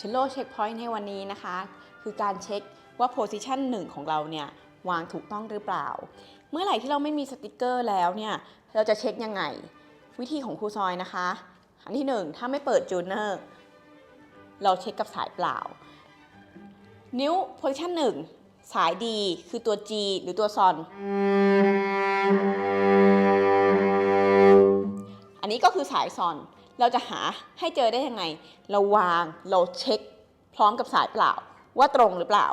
เชลโลเช็คพอยต์ในวันนี้นะคะ คือการเช็คว่าโพซิชันหนึ่งของเราเนี่ยวางถูกต้องหรือเปล่า เมื่อไหร่ที่เราไม่มีสติกเกอร์แล้วเนี่ย เราจะเช็คยังไง วิธีของครูซอยนะคะ อันที่หนึ่งถ้าไม่เปิดจูเนอร์เราเช็คกับสายเปล่า นิ้วโพซิชันหนึ่งสายดีคือตัว G หรือตัวซอน อันนี้ก็คือสายซอน เราจะหาให้เจอได้ยังไง เราวางเราเช็ค พร้อมกับสายเปล่า ว่าตรงหรือเปล่า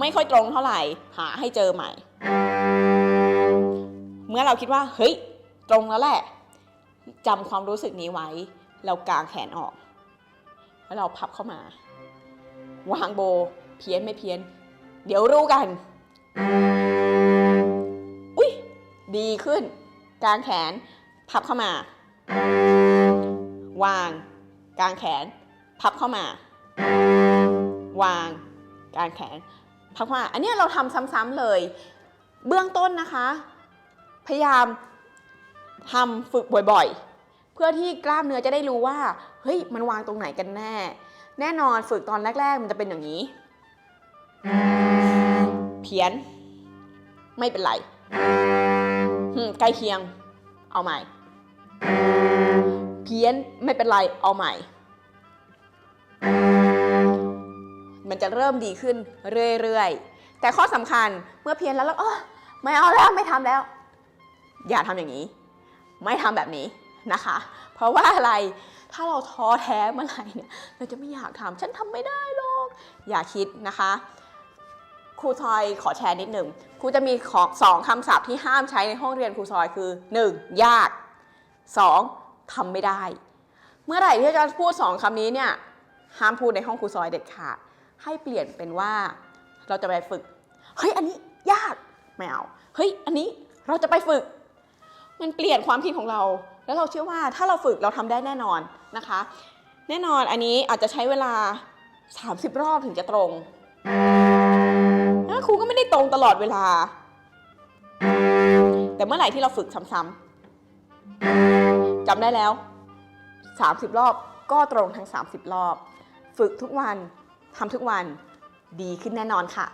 ไม่ค่อยตรงเท่าไหร่ หาให้เจอใหม่ เมื่อเราคิดว่าเฮ้ย ตรงแล้วแหละจำความรู้สึกนี้ไว้ เรากางแขนออก แล้วเราพับเข้ามา วางโบ เพี้ยนไม่เพี้ยน เดี๋ยวรู้กัน อุ้ยดีขึ้น กางแขน พับเข้ามา วาง กางแขน พับเข้ามา วาง กางแขน พับเข้ามา อันนี้เราทำซ้ำๆเลย เบื้องต้นนะคะ พยายามทำฝึกบ่อยๆ เพื่อที่กล้ามเนื้อจะได้รู้ว่า เฮ้ย มันวางตรงไหนกันแน่ แน่นอนฝึกตอนแรก ๆ มันจะเป็นอย่างนี้ เพี้ยน ไม่เป็นไรใกล้เคียง เอาใหม่ เพี้ยนไม่เป็นไรเอาใหม่ มันจะเริ่มดีขึ้นเรื่อยๆ แต่ข้อสำคัญเมื่อเพี้ยนแล้วแล้วเออไม่เอาแล้วไม่ทำแล้ว อย่าทำอย่างนี้ ไม่ทำแบบนี้นะคะ เพราะว่าอะไรถ้าเราท้อแท้เมื่อไหร่เนี่ยเราจะไม่อยากทำฉันทำไม่ได้หรอก อย่าคิดนะคะครูซอยขอแชร์นิดหนึ่งครูจะมีของสองคำศัพท์ที่ห้ามใช้ในห้องเรียนครูซอยคือ 1. ยาก 2. ทำไม่ได้ เมื่อไหร่ที่อาจะพูดสองคำนี้เนี่ยห้ามพูดในห้องครูซอยเด็ดขาดให้เปลี่ยนเป็นว่าเราจะไปฝึก เฮ้ย อันนี้ยากไม่เอาเฮ้ย อันนี้เราจะไปฝึก มันเปลี่ยนความคิดของเรา แล้วเราเชื่อว่าถ้าเราฝึกเราทำได้แน่นอนนะคะ แน่นอนอันนี้อาจจะใช้เวลา 30 รอบถึงจะตรงครูก็ไม่ได้ตรงตลอดเวลา แต่เมื่อไหร่ที่เราฝึกซ้ำๆ จำได้แล้ว 30 รอบก็ตรงทั้ง 30 รอบ ฝึกทุกวันทำทุกวันดีขึ้นแน่นอนค่ะ